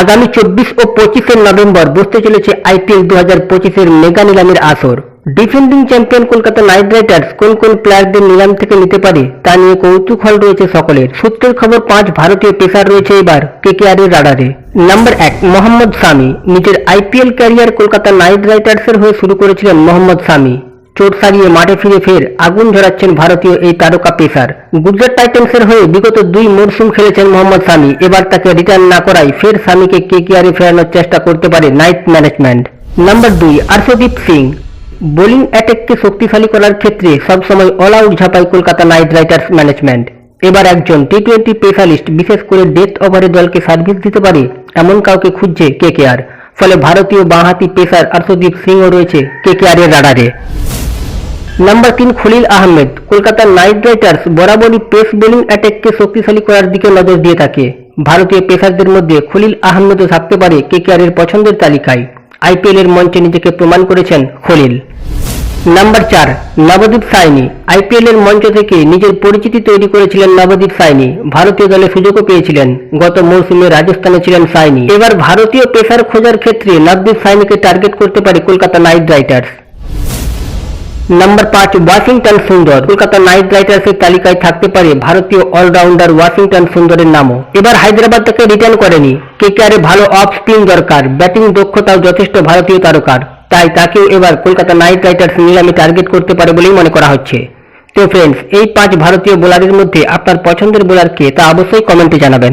আগামী চব্বিশ ও পঁচিশে নভেম্বর বসতে চলেছে আইপিএল দু হাজার পঁচিশের মেগা নিলামের আসর। Defending champion Kolkata Knight Riders কোন কোন প্লেয়ারদের নিলাম থেকে নিতে পারে তা নিয়ে কৌতূহল রয়েছে সকলের। সূত্রের খবর পাঁচ ভারতীয় পেসার রয়েছে এবার কেকেআর এর রাডারে। নাম্বার এক, মোহাম্মদ সামি। নিজের আইপিএল ক্যারিয়ার কলকাতা নাইট রাইডার্সের হয়ে শুরু করেছিলেন মোহাম্মদ সামি। চোট সারিয়ে মাঠে ফিরে ফের আগুন ঝরাচ্ছেন ভারতীয় এই তারকা পেসার। গুজরাট টাইটান্সের হয়ে বিগত দুই মরশুম খেলেছেন মোহাম্মদ সামি। এবার তাকে রিটার্ন না করায় ফের সামিকে কেকেআরে ফেরানোর চেষ্টা করতে পারে নাইট ম্যানেজমেন্ট নাম্বার দুই, আর্শদীপ সিং। বোলিং অ্যাটেককে শক্তিশালী করার ক্ষেত্রে সবসময় অল আউট ঝাঁপায় কলকাতা নাইট রাইডার্স ম্যানেজমেন্ট এবার একজন টি টোয়েন্টি স্পেশালিস্ট বিশেষ করে ডেথ ওভারে দলকে সার্ভিস দিতে পারে, এমন কাউকে খুঁজছে কেকেআর ফলে ভারতীয় বাঁহাতি পেসার আর্শদীপ সিংও রয়েছে কেকেআর এর রাডারে নাম্বার তিন খলিল আহমেদ। কলকাতা নাইট রাইডার্স বরাবরই পেস বোলিং অ্যাটাককে শক্তিশালী করার দিকে নজর দিয়ে থাকে। ভারতীয় পেসারদের মধ্যে খলিল আহমেদও থাকতে পারে কেকেআর এর পছন্দের তালিকায়। আইপিএল এর মঞ্চে নিজেকে প্রমাণ করেছেন খলিল। নাম্বার চার, নবদীপ সাইনি আইপিএল এর মঞ্চ থেকে নিজের পরিচিতি তৈরি করেছিলেন নবদীপ সাইনি ভারতীয় দলে সুযোগও পেয়েছিলেন। গত মৌসুমে রাজস্থানে ছিলেন সাইনি এবার ভারতীয় পেসার খোঁজার ক্ষেত্রে নবদীপ সাইনিকে টার্গেট করতে পারে কলকাতা নাইট রাইডার্স। নাম্বার পাঁচ ওয়াশিংটন সুন্দর। কলকাতা নাইট রাইডার্সের তালিকায় থাকতে পারে ভারতীয় অলরাউন্ডার ওয়াশিংটন সুন্দরের নামও। এবার হায়দ্রাবাদ তাকে রিটার্ন করেনি। কেকেআরে ভালো অফ স্পিন দরকার। ব্যাটিং দক্ষতাও যথেষ্ট ভারতীয় তারকার। তাই তাকেও এবার কলকাতা নাইট রাইডার্স নিলামে টার্গেট করতে পারে বলেই মনে করা হচ্ছে। তো ফ্রেন্ডস এই পাঁচ ভারতীয় বোলারের মধ্যে আপনার পছন্দের বোলার কে তা অবশ্যই কমেন্টে জানাবেন।